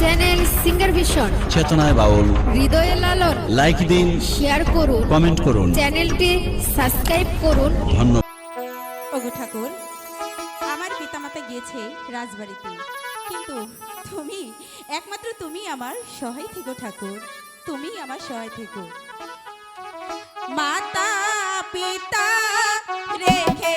Channel singer vision চেতনায় বাউল হৃদয়ে Lalon like দিন শেয়ার করুন কমেন্ট করুন। চ্যানেলটি সাবস্ক্রাইব করুন। ধন্যবাদ। ওগো ঠাকুর আমার পিতামাতা গিয়েছে রাজবাড়িতে। কিন্তু তুমি একমাত্র তুমি আমার সহায় থেকো ঠাকুর তুমি আমার সহায় থেকো। মাতা পিতা রেখে